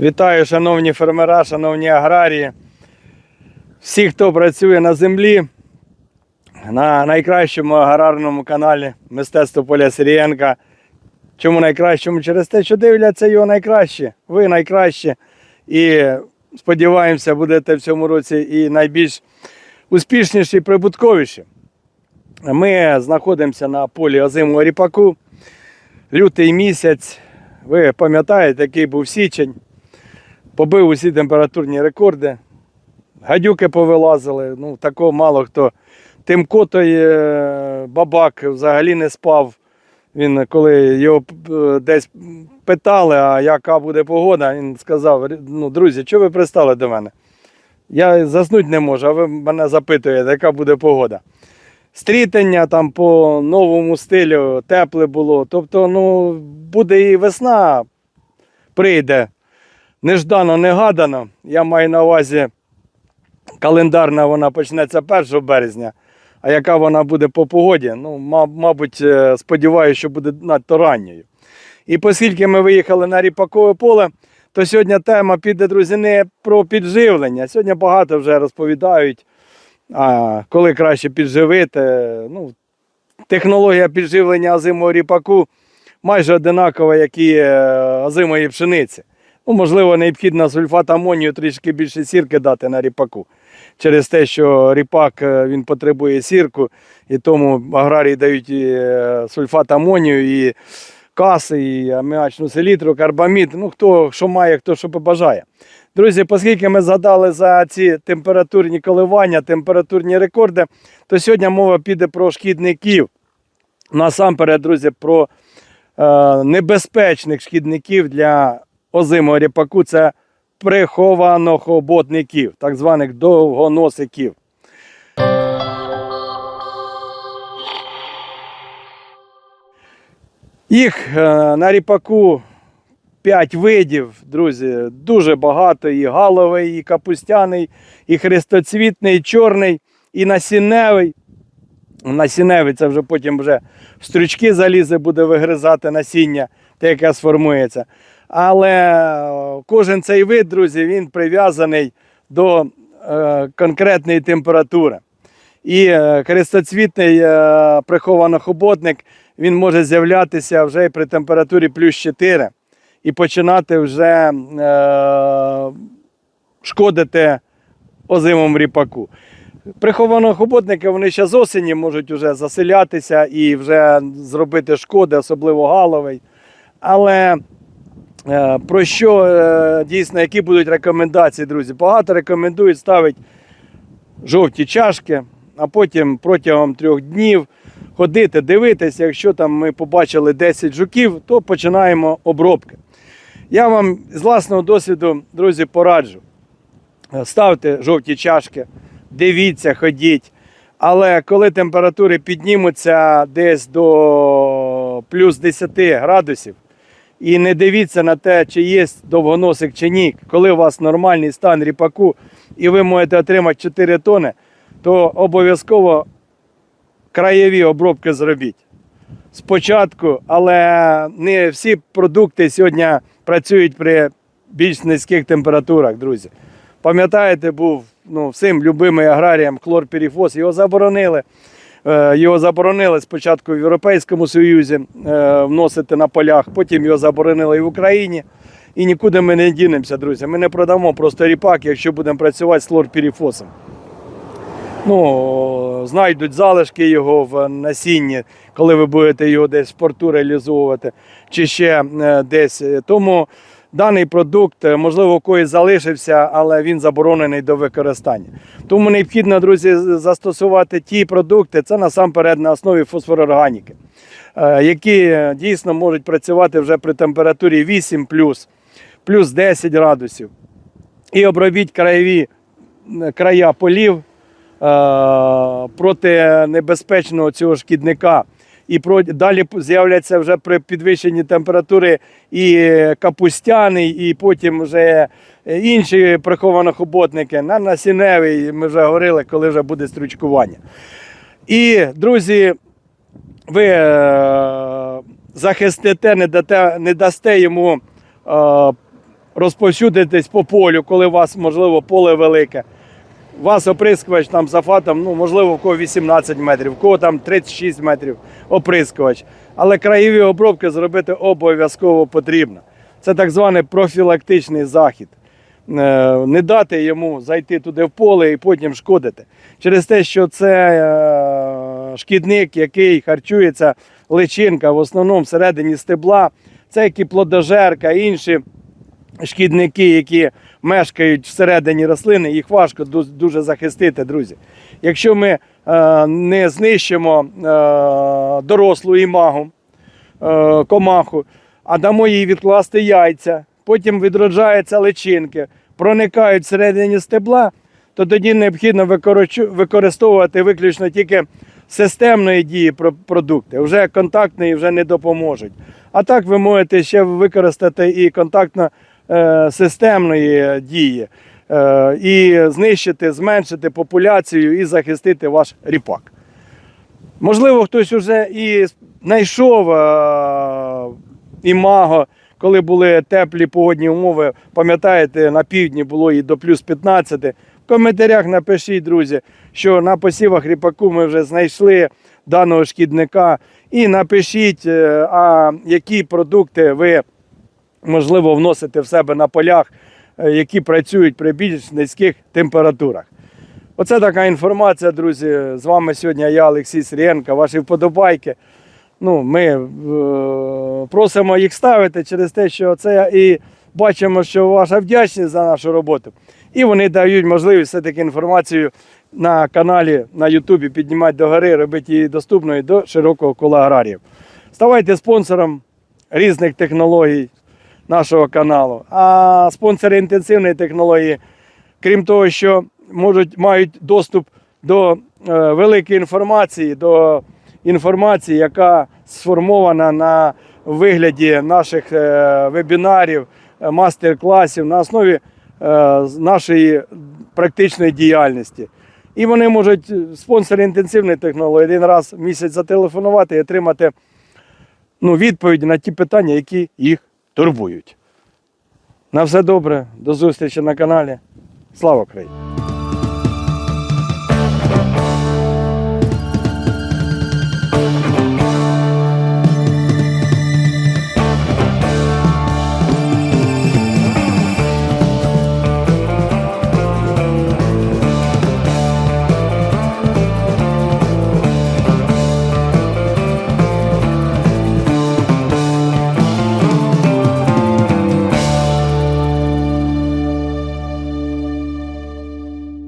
Вітаю, шановні фермера, шановні аграрії, всі, хто працює на землі, на найкращому аграрному каналі Мистецтво Поля Сирієнка. Чому найкращому? Через те, що дивляться його найкраще. Ви найкраще. І сподіваємося, будете в цьому році і найбільш успішніші і прибутковіші. Ми знаходимося на полі озимого ріпаку. Лютий місяць. Ви пам'ятаєте, який був січень. Побив усі температурні рекорди. Гадюки повилазили. Ну, такого мало хто. Тимко той е, бабак взагалі не спав. Він, коли його е, десь питали, а яка буде погода, він сказав: ну, друзі, чого ви пристали до мене? Я заснути не можу, а ви мене запитуєте, яка буде погода. Стрітення там по новому стилю, тепле було. Тобто, ну, буде і весна прийде неждано, негадано. Я маю на увазі, календарна вона почнеться 1 березня. А яка вона буде по погоді? Ну, мабуть, е, сподіваюся, що буде надто ранньою. І оскільки ми виїхали на ріпакове поле, то сьогодні тема піде, друзі, не про підживлення. Сьогодні багато вже розповідають, а, коли краще підживити. Ну, технологія підживлення озимого ріпаку майже одинакова, як і е, озимої пшениці. Ну, можливо, необхідно сульфат амонію трішки більше сірки дати на ріпаку. Через те, що ріпак е, він потребує сірку, і тому аграрії дають і е, сульфат амонію, і каси, і аміачну селітру, карбамід. Ну, хто що має, хто що побажає. Друзі, оскільки ми згадали за ці температурні коливання, температурні рекорди, то сьогодні мова піде про шкідників. Насамперед, друзі, про е, небезпечних шкідників для озимого ріпаку це прихованохоботників, так званих довгоносиків. Їх е, на ріпаку 5 видів, друзі, дуже багато. І галовий, і капустяний, і хрестоцвітний, і чорний, і насінневий. Насінневий це вже потім вже в стрючки залізе, буде вигризати насіння, те, яке сформується. Але кожен цей вид, друзі, він прив'язаний до е, конкретної температури. І е, хрестоцвітний е, прихованохоботник він може з'являтися вже при температурі плюс 4 і починати вже шкодити озимому ріпаку. Прихованохоботники вони ще з осені можуть вже заселятися і вже зробити шкоди, особливо галовий. Але Про що е, дійсно, які будуть рекомендації, друзі? Багато рекомендують ставити жовті чашки, а потім протягом трьох днів ходити, дивитися. Якщо там ми побачили 10 жуків, то починаємо обробки. Я вам з власного досвіду, друзі, пораджу. Е, Ставте жовті чашки, дивіться, ходіть. Але коли температури піднімуться десь до плюс 10 градусів, і не дивіться на те, чи є довгоносик чи ні. Коли у вас нормальний стан ріпаку і ви можете отримати 4 тони, то обов'язково краєві обробки зробіть. Спочатку, але не всі продукти сьогодні працюють при більш низьких температурах, друзі. Пам'ятаєте, був ну, всім любимий аграріям хлорпіріфос, його заборонили. Е, Його заборонили спочатку в Європейському Союзі е, вносити на полях, потім його заборонили і в Україні. І нікуди ми не дінемося, друзі. Ми не продамо просто ріпак, якщо будемо працювати з хлорпіріфосом. Ну, знайдуть залишки його в насінні, коли ви будете його десь в порту реалізовувати, чи ще е, десь. Тому даний продукт, е, можливо, у когось залишився, але він заборонений до використання. Тому необхідно, друзі, застосувати ті продукти, це насамперед на основі фосфорорганіки, е, які е, дійсно можуть працювати вже при температурі 8 плюс, плюс 10 градусів. І обробіть краєві края полів проти небезпечного цього шкідника. І далі з'являться вже при підвищенні температури і капустяний, і потім вже е, інші прихованохоботники на насінневий, ми вже говорили, коли вже буде стручкування. І, друзі, ви е, захистите, не, дате, не дасте йому е, розповсюдитись по полю, коли у вас, можливо, поле велике. Вас оприскувач там за фатом, ну, можливо, в кого 18 метрів, в кого там 36 метрів оприскувач. Але краєві обробки зробити обов'язково потрібно. Це так званий профілактичний захід. Е, Не дати йому зайти туди в поле і потім шкодити. Через те, що це е, шкідник, який харчується личинка в основному всередині стебла, це як і плодожерка, інші шкідники, які мешкають всередині рослини, їх важко дуже захистити, друзі. Якщо ми е, не знищимо е, дорослу імагу, е, комаху, а дамо їй відкласти яйця, потім відроджаються личинки, проникають всередині стебла, то тоді необхідно використовувати виключно тільки системної дії продукти. Вже контактної вже не допоможуть. А так ви можете ще використати і контактно системної дії, е, і знищити, зменшити популяцію і захистити ваш ріпак. Можливо, хтось вже і знайшов е, імаго, коли були теплі погодні умови. Пам'ятаєте, на півдні було і до плюс 15. В коментарях напишіть, друзі, що на посівах ріпаку ми вже знайшли даного шкідника. І напишіть, е, а які продукти ви можливо вносите в себе на полях, е, які працюють при більш низьких температурах. Оце така інформація, друзі. З вами сьогодні я, Олексій Срієнко, ваші вподобайки. Ну, ми е, просимо їх ставити через те, що це і бачимо, що ваша вдячність за нашу роботу. І вони дають можливість все-таки інформацію на каналі на Ютубі піднімати до гори, робити її доступною до широкого кола аграріїв. Ставайте спонсором різних технологій нашого каналу. А спонсори інтенсивної технології, крім того, що можуть, мають доступ до е, великої інформації, до інформації, яка сформована на вигляді наших е, вебінарів, е, мастер-класів на основі нашої практичної діяльності. І вони можуть, спонсори інтенсивної технології, один раз в місяць зателефонувати і отримати ну, відповіді на ті питання, які їх турбують. На все добре, до зустрічі на каналі. Слава Україні!